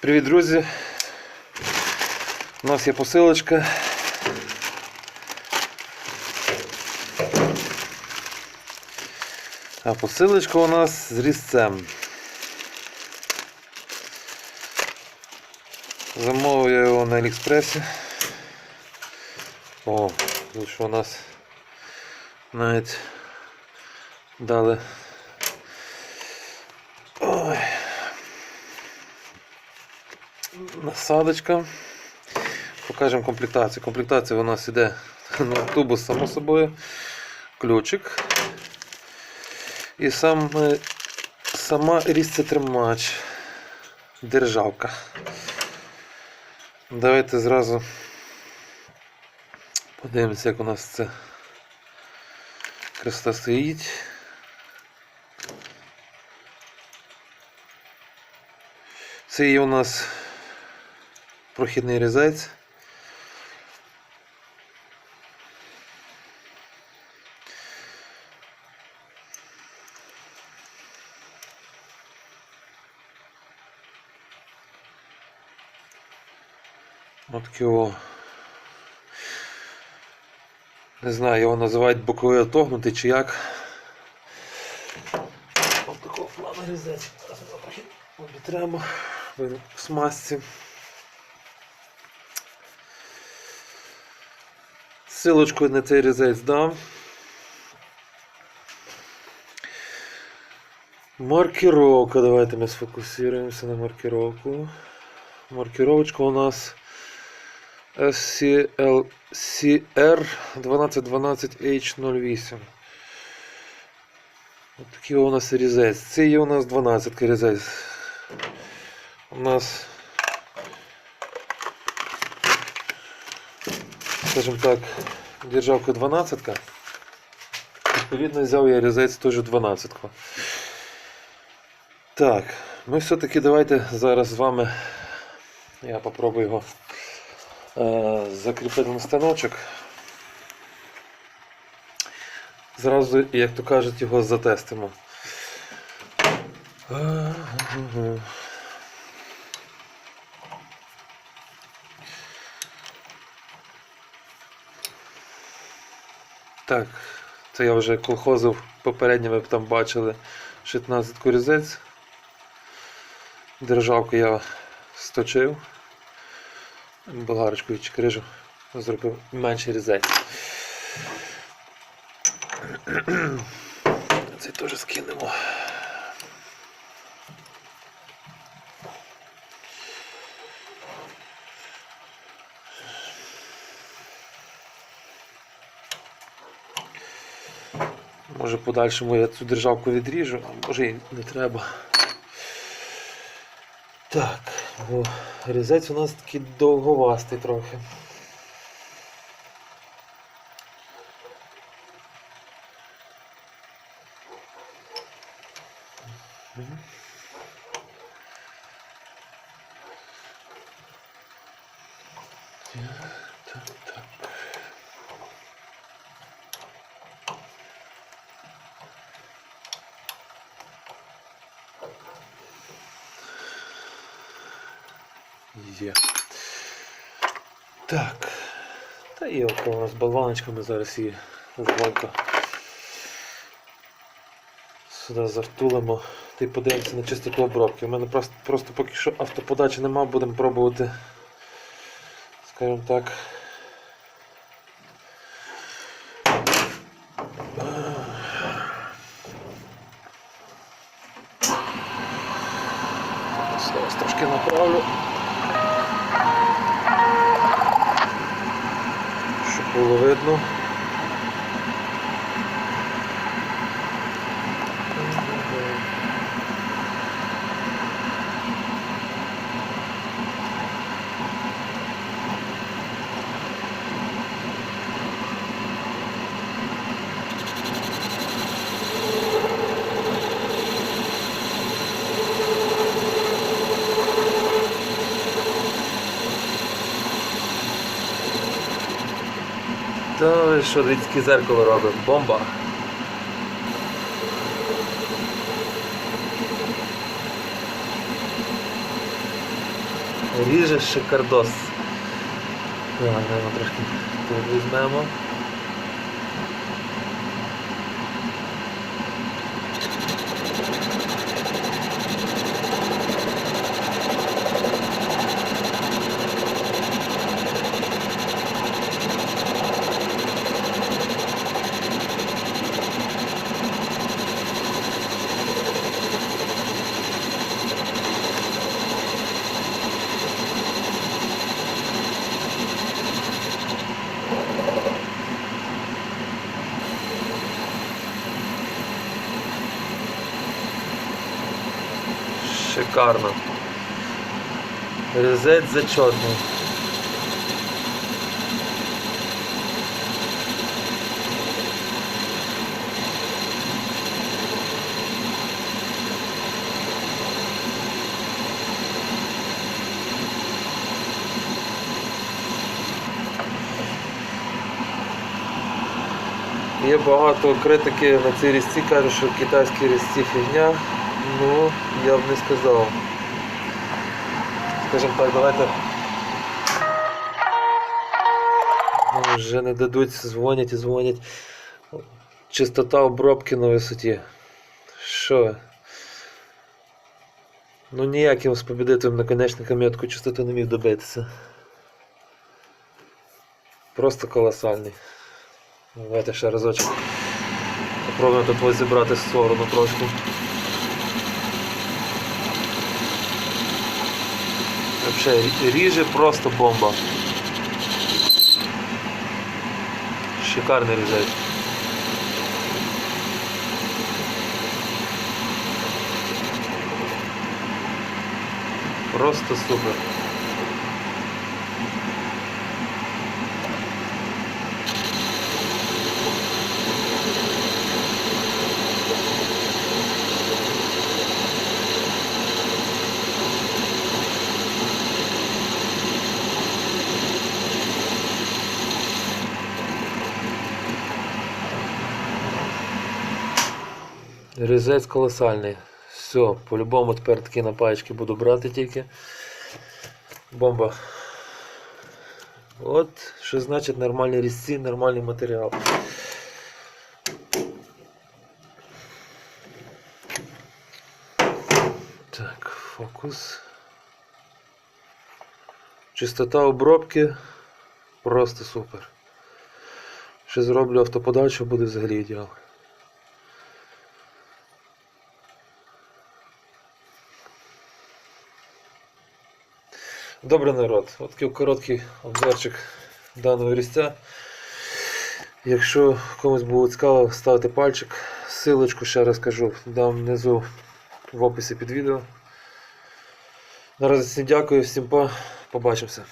Привіт, друзі! У нас є посилочка. А посилочка у нас з різцем. Замовив я його на Аліекспресі. О, тут що у нас навіть дали. Насадочка. Покажемо комплектацію. Комплектація у нас іде на тубус, само собою, ключик. І сам, е, сама різцетримач. Державка. Давайте зразу подивимося, як у нас це красота стоїть. Це є у нас прохідний різець. От його. Не знаю, його називають боковий отогнутий чи як. Ось такого плану різець. Обі треба в смазці. Силочку на цей різець дам. Маркировка. Давайте ми сфокусуємося на маркировку. Маркировочка у нас SCLCR 1212H08. Ось такий у нас різець. Це є у нас 12 різець. У нас, скажімо так, державка 12. Відповідно, взяв я різець теж 12. Так, ми все-таки давайте зараз з вами я попробую його е, закріпити на станочок. Зразу, як то кажуть, його затестимо. Так, це я вже колхозив попередньо, ви там бачили 16 різець. Державку я сточив. Болгарочкою чи крижу зробив менший різець. Це теж скинемо. Може подальшому я цю державку відріжу, а може і не треба. Так, бо різець у нас такий довговастий трохи. Мгм. Так, так. Є. Так. Та є около у нас болваночка, ми зараз її легонько сюди завтулимо та й подивимося на чистоту обробки. У мене просто, просто поки що автоподачі нема, будемо пробувати, скажімо так. Зараз трошки направлю. Було видно. Ви що рідське зеркало робимо? Бомба. Ріже шикардос. Так, трошки тут візьмемо. Шикарно. Резет зачетний. Є багато критики на цій різці, кажуть, що китайські різці фігня. Ну, я б не сказав. Скажімо так, давайте. Ну, Вже не дадуть, дзвонять і дзвонять. Чистота обробки на висоті. Що? Ну ніяким з побідитим наконечником я таку чистоту не міг добитися. Просто колосальний. Давайте ще разочок. Попробуємо тут зібрати сторону трошки. Вообще рі- ріже просто бомба. Шикарний різець. Просто супер. Різець колосальний. Все, по-любому тепер такі напаєчки буду брати тільки. Бомба. От, що значить нормальні різці, нормальний матеріал. Так, фокус. Чистота обробки просто супер. Ще зроблю автоподачу, буде взагалі ідеал. Добрий народ, от короткий обзорчик даного різця. Якщо комусь було цікаво, ставте пальчик, силочку ще раз кажу, дам внизу в описі під відео. Наразі всім дякую, всім па, побачимося.